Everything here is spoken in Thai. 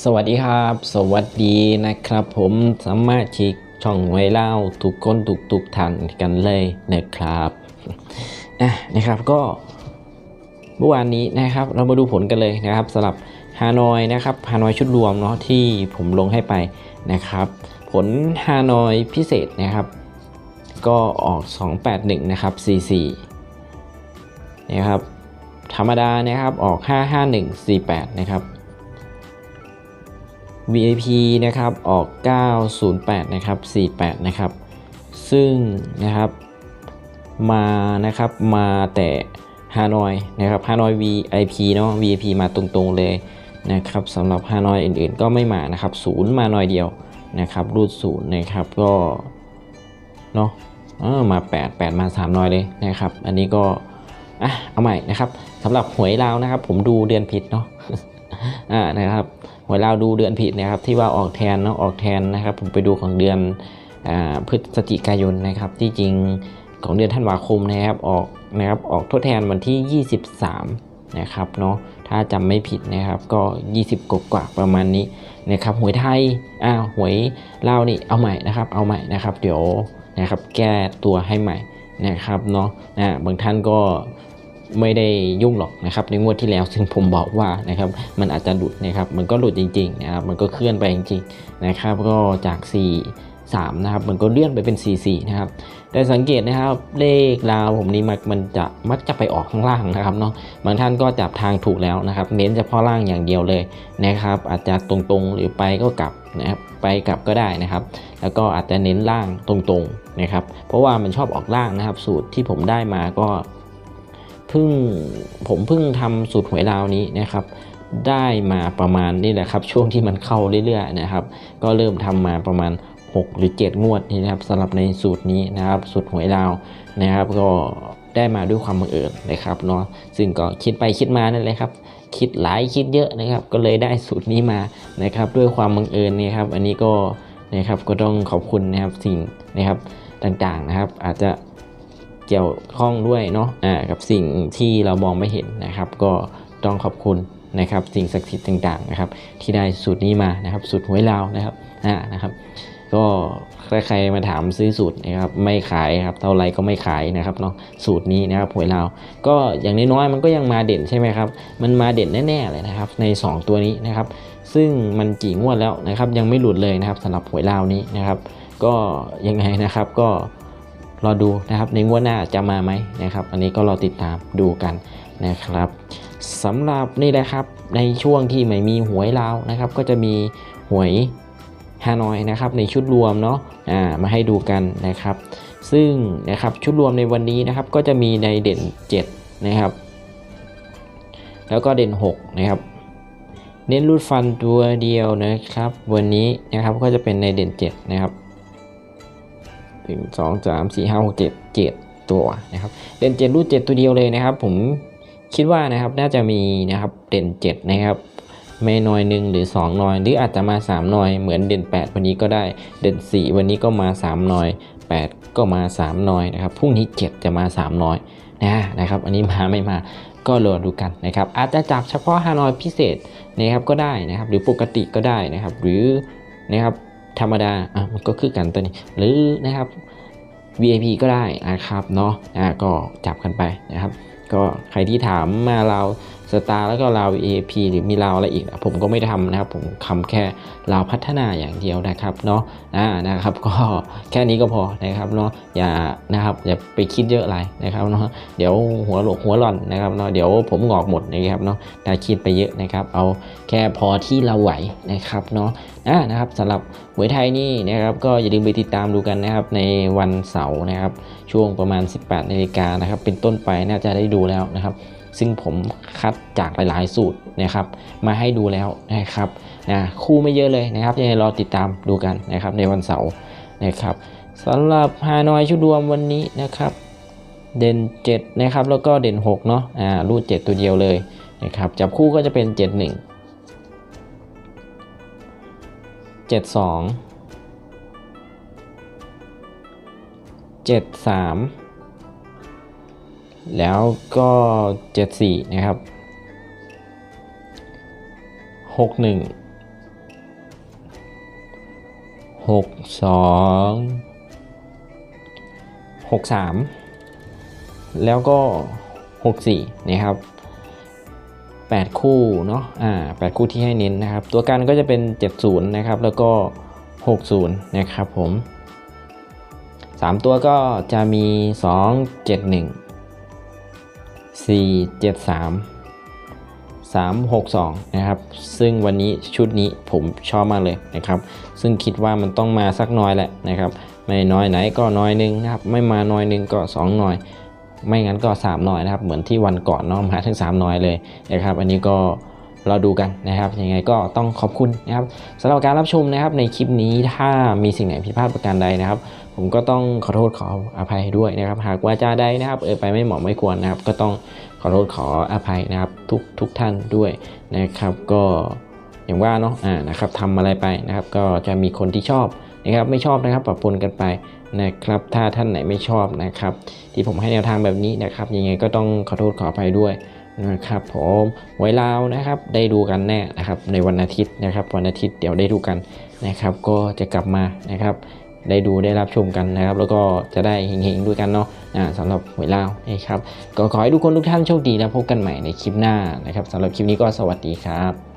สวัสดีครับ สวัสดีนะครับผมสามารถชิกช่องไว้เล่าทุกคนทุกทุกท่านกันเลยนะครับอะนะครับก็เมื่อวานนี้นะครับ เรามาดูผลกันเลยนะครับสำหรับฮานอยนะครับฮานอยชุดรวมเนาะที่ผมลงให้ไปนะครับ ผลฮานอยพิเศษนะครับ ก็ออก 281 นะครับ 44นะครับธรรมดานะครับออก 55148 นะครับ VIP นะครับออก 908 นะครับ 48 นะครับ ซึ่งนะครับมานะครับมาแต่ฮานอยนะครับฮานอย VIP เนาะ VIP มาตรงๆเลยนะครับสำหรับฮานอยอื่นๆ ก็ไม่มานะครับศูนย์มาหน่อยเดียวนะครับรูดศูนย์นะครับก็เนาะเออมา 8 8 มา3น้อยเลยนะครับ อันนี้ก็อะเอาใหม่นะครับสำหรับหวยลาวนะครับ ผมดูเดือนผิดเนาะอ่านะครับหวยลาวดูเดือนผิดนะครับ ที่ว่าออกแทนเนาะออกแทนนะครับ ผมไปดูของเดือนอพฤศจิกายนนะครับ ที่จริงของเดือนธันวาคมนะครับออกนะครับออกทดแทนวันที่ 23 นะครับเนาะถ้าจำไม่ผิดนะครับก็ 20กว่าประมาณนี้นะครับหวยไทยอ้าวหวยลาวนี่เอาใหม่นะครับ เอาใหม่นะครับ เดี๋ยวนะครับแก้ตัวให้ใหม่นะครับเนาะนะบางท่านก็ ไม่ได้ยุ่งหรอกนะครับในงวดที่แล้วซึ่งผมบอกว่านะครับมันอาจจะหลุดนะครับมันก็หลุดจริงๆนะครับมันก็เคลื่อนไปจริงๆนะครับก็จาก 4 3นะครับมันก็เลื่อนไปเป็น 4 4นะครับแต่สังเกตนะครับเลขราวผมนี้มักมันจะมักจะไปออกข้างล่างนะครับเนาะบางท่านก็จับทางถูกแล้วนะครับ เน้นเฉพาะล่างอย่างเดียวเลยนะครับ อาจจะตรงๆหรือไปก็กลับนะครับไปกลับก็ได้นะครับ แล้วก็อาจจะเน้นล่างตรงๆนะครับ เพราะว่ามันชอบออกล่างนะครับ สูตรที่ผมได้มาก็ เพิ่งผมเพิ่งทำสูตรหวยลาวนี้นะครับ ได้มาประมาณนี่แหละครับ ช่วงที่มันเข้าเรื่อยๆนะครับ ก็เริ่มทำมาประมาณ 6 หรือ 7 งวดนี่นะครับสำหรับในสูตรนี้นะครับ สูตรหวยลาวนะครับ ก็ได้มาด้วยความบังเอิญนะครับเนาะซึ่งก็คิดไปคิดมานั่นแหละครับ คิดหลายคิดเยอะนะครับ ก็เลยได้สูตรนี้มานะครับ ด้วยความบังเอิญนี่ครับ อันนี้ก็นะครับก็ต้องขอบคุณนะครับสิ่งนะครับต่างๆนะครับ อาจจะ เกี่ยวข้องด้วยเนาะกับสิ่งที่เรามองไม่เห็นนะครับ ก็ต้องขอบคุณนะครับสิ่งศักดิ์สิทธิ์ต่างๆนะครับ ที่ได้สูตรนี้มานะครับสูตรหวยลาวนะครับอ่านะครับก็ใครๆมาถามซื้อสูตรนะครับไม่ขายครับเท่าไรก็ไม่ขายนะครับเนาะสูตรนี้นะครับหวยลาวก็อย่างน้อยๆมันก็ยังมาเด่นใช่ไหมครับมันมาเด่นแน่ๆเลยนะครับใน 2 ตัวนี้นะครับซึ่งมันกี่งวดแล้วนะครับยังไม่หลุดเลยนะครับสำหรับหวยลาวนี้นะครับ ก็ยังไงนะครับก็ รอดูนะครับในงวดหน้าจะมาไหมนะครับ อันนี้ก็รอติดตามดูกันนะครับสำหรับนี่แหละครับในช่วงที่ไม่มีหวยลาวนะครับ ก็จะมีหวยฮานอยนะครับในชุดรวมเนาะอ่ามาให้ดูกันนะครับ ซึ่งนะครับชุดรวมในวันนี้นะครับ ก็จะมีในเด่น 7 นะครับ แล้วก็เด่น 6 นะครับ เน้นรูดฟันตัวเดียวนะครับ วันนี้นะครับก็จะเป็นในเด่น 7 นะครับ ถึงสองสามสี่ห้าหกเจ็ดเจ็ดตัวนะครับเด่นเจ็ดรูดเจ็ดตัวเดียวเลยนะครับ ผมคิดว่านะครับน่าจะมีนะครับเด่นเจ็ดนะครับไม่น้อยหนึ่งหรือ2หน่อย หรืออาจจะมา3หน่อย เหมือนเด่น 8 วันนี้ก็ได้ เด่น 4 วันนี้ก็มา3หน่อย 8 ก็มา3หน่อยนะครับพรุ่งนี้ 7 จะมา3หน่อยนะนะครับ อันนี้มาไม่มาก็รอดูกันนะครับ อาจจะจับเฉพาะฮานอยพิเศษนะครับก็ได้นะครับ หรือปกติก็ได้นะครับ หรือนะครับ ธรรมดาอะมันก็คือกันตัวนี้ หรือนะครับ VIP ก็ได้นะครับเนาะอะก็จับกันไปนะครับ ก็ใครที่ถามมาเรา สตาร์แล้วก็รา VIP หรือมีราอะไรอีกผมก็ไม่ทำนะครับ ผมทำแค่ราพัฒนาอย่างเดียวนะครับเนาะอ่านะครับก็แค่นี้ก็พอนะครับเนาะอย่านะครับอย่าไปคิดเยอะอะไรนะครับเนาะเดี๋ยวหัวหลกหัวหล่อนนะครับเนาะเดี๋ยวผมงอกหมดนะครับเนาะถ้าคิดไปเยอะนะครับ เอาแค่พอที่เราไหวนะครับเนาะอ่านะครับสำหรับหวยไทยนี่นะครับก็อย่าลืมไปติดตามดูกันนะครับในวันเสาร์นะครับช่วงประมาณ 18นาฬิกานะครับเป็นต้นไปน่าจะได้ดูแล้วนะครับ ซึ่งผมคัดจากหลายๆสูตรนะครับ มาให้ดูแล้วนะครับนะคู่ไม่เยอะเลยนะครับยังไงรอติดตามดูกันนะครับในวันเสาร์นะครับสำหรับฮานอยชุดรวมวันนี้นะครับเด่น 7 นะครับ แล้วก็เด่น 6 เนาะอ่ารูด 7 ตัวเดียวเลยนะครับจับคู่ก็จะเป็น 7 1 7 2 7 3 แล้วก็ 74 นะครับ 61หกสองหกสามแล้วก็หกสี่นะครับแปดคู่เนาะ อ่าแปดคู่ที่ให้เน้นนะครับ ตัวกันก็จะเป็นเจ็ดศูนย์นะครับ แล้วก็หกศูนย์นะครับผมสามตัวก็จะมีสอง เจ็ดหนึ่งสี่เจ็ดสาม362 นะครับ ซึ่งวันนี้ชุดนี้ผมชอบมากเลยนะครับ ซึ่งคิดว่ามันต้องมาสักน้อยแหละนะครับ ไม่น้อยไหนก็น้อยหนึงนะครับ ไม่มาน้อยหนึงก็ 2 หน่อย ไม่งั้นก็ 3 หน่อยนะครับ เหมือนที่วันก่อนเนาะมาถึง3 หน่อยเลยนะครับ อันนี้ก็ เราดูกันนะครับยังไงก็ต้องขอบคุณนะครับสำหรับการรับชมนะครับในคลิปนี้ถ้ามีสิ่งไหนผิดพลาดประการใดนะครับ ผมก็ต้องขอโทษขออภัยด้วยนะครับ หากว่าจาใดนะครับ เออไปไม่เหมาะไม่ควรนะครับ ก็ต้องขอโทษขออภัยนะครับ ทุกทุกท่านด้วยนะครับ ก็อย่างว่าเนาะอ่านะครับทำอะไรไปนะครับ ก็จะมีคนที่ชอบนะครับ ไม่ชอบนะครับปรับปนกันไปนะครับ ถ้าท่านไหนไม่ชอบนะครับ ที่ผมให้แนวทางแบบนี้นะครับยังไงก็ต้องขอโทษขออภัยด้วย นะครับผมไว้ลาวนะครับได้ดูกันแน่นะครับในวันอาทิตย์นะครับ วันอาทิตย์เดี๋ยวได้ดูกันนะครับ ก็จะกลับมานะครับ ได้ดูได้รับชมกันนะครับ แล้วก็จะได้เฮงๆด้วยกันเนาะอ่าสำหรับหวยลาวนะครับ ก็ขอให้ทุกคนทุกท่านโชคดีแล้วพบกันใหม่ในคลิปหน้านะครับสำหรับคลิปนี้ก็สวัสดีครับ